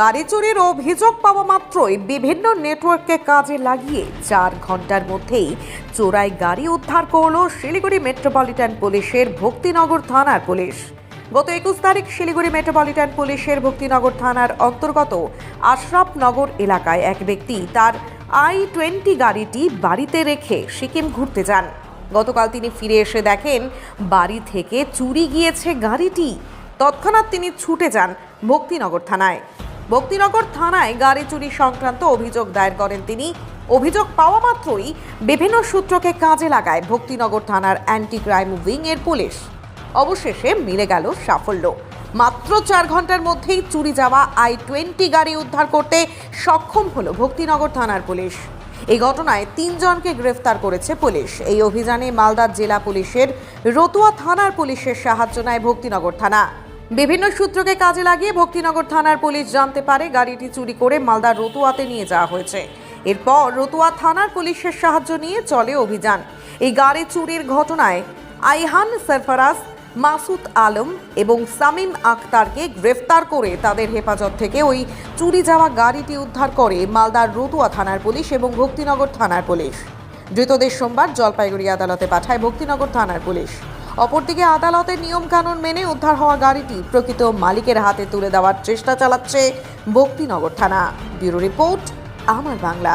গাড়ি চুরির অভিযোগ পাওয়া মাত্রই বিভিন্ন নেটওয়ার্ককে কাজে লাগিয়ে চার ঘণ্টার মধ্যেই চোরাই গাড়ি উদ্ধার করল শিলিগুড়ি মেট্রোপলিটন পুলিশের ভক্তিনগর থানার পুলিশ। গত একুশ তারিখ শিলিগুড়ি মেট্রোপলিটন পুলিশের ভক্তিনগর থানার অন্তর্গত আশরাফনগর এলাকায় এক ব্যক্তি তার আই টোয়েন্টি গাড়িটি বাড়িতে রেখে সিকিম ঘুরতে যান। গতকাল তিনি ফিরে এসে দেখেন বাড়ি থেকে চুরি গিয়েছে গাড়িটি। তৎক্ষণাৎ তিনি ছুটে যান ভক্তিনগর থানায়। ভক্তিনগর থানায় গাড়ি চুরি সংক্রান্ত অভিযোগ দায়ের করেন তিনি। অভিযোগ পাওয়া মাত্রই বিভিন্ন সূত্রকে কাজে লাগায় ভক্তিনগর থানার অ্যান্টি ক্রাইম উইং এর পুলিশ। অবশেষে মিলে গেল সাফল্য। মাত্র চার ঘণ্টার মধ্যেই চুরি যাওয়া আই টোয়েন্টি গাড়ি উদ্ধার করতে সক্ষম হলো ভক্তিনগর থানার পুলিশ। এই ঘটনায় তিনজনকে গ্রেফতার করেছে পুলিশ। এই অভিযানে মালদা জেলা পুলিশের রতুয়া থানার পুলিশের সাহায্য নেয় ভক্তিনগর থানা। বিভিন্ন সূত্রকে কাজে লাগিয়ে ভক্তিনগর থানার পুলিশ জানতে পারে গাড়িটি চুরি করে মালদার রতুয়াতে নিয়ে যাওয়া হয়েছে। এরপর রতুয়া থানার পুলিশের সাহায্য নিয়ে চলে অভিযান। এই গাড়ি চুরির ঘটনায় আইহান সরফরাজ, মাসুদ আলম এবং সামিম আক্তারকে গ্রেফতার করে তাদের হেফাজত থেকে ওই চুরি যাওয়া গাড়িটি উদ্ধার করে মালদার রতুয়া থানার পুলিশ এবং ভক্তিনগর থানার পুলিশ। ধৃতদের সোমবার জলপাইগুড়ি আদালতে পাঠায় ভক্তিনগর থানার পুলিশ। অপরদিকে আদালতের নিয়মকানুন মেনে উদ্ধার হওয়া গাড়িটি প্রকৃত মালিকের হাতে তুলে দেওয়ার চেষ্টা চালাচ্ছে বক্তিনগর থানা। ব্যুরো রিপোর্ট আমার বাংলা।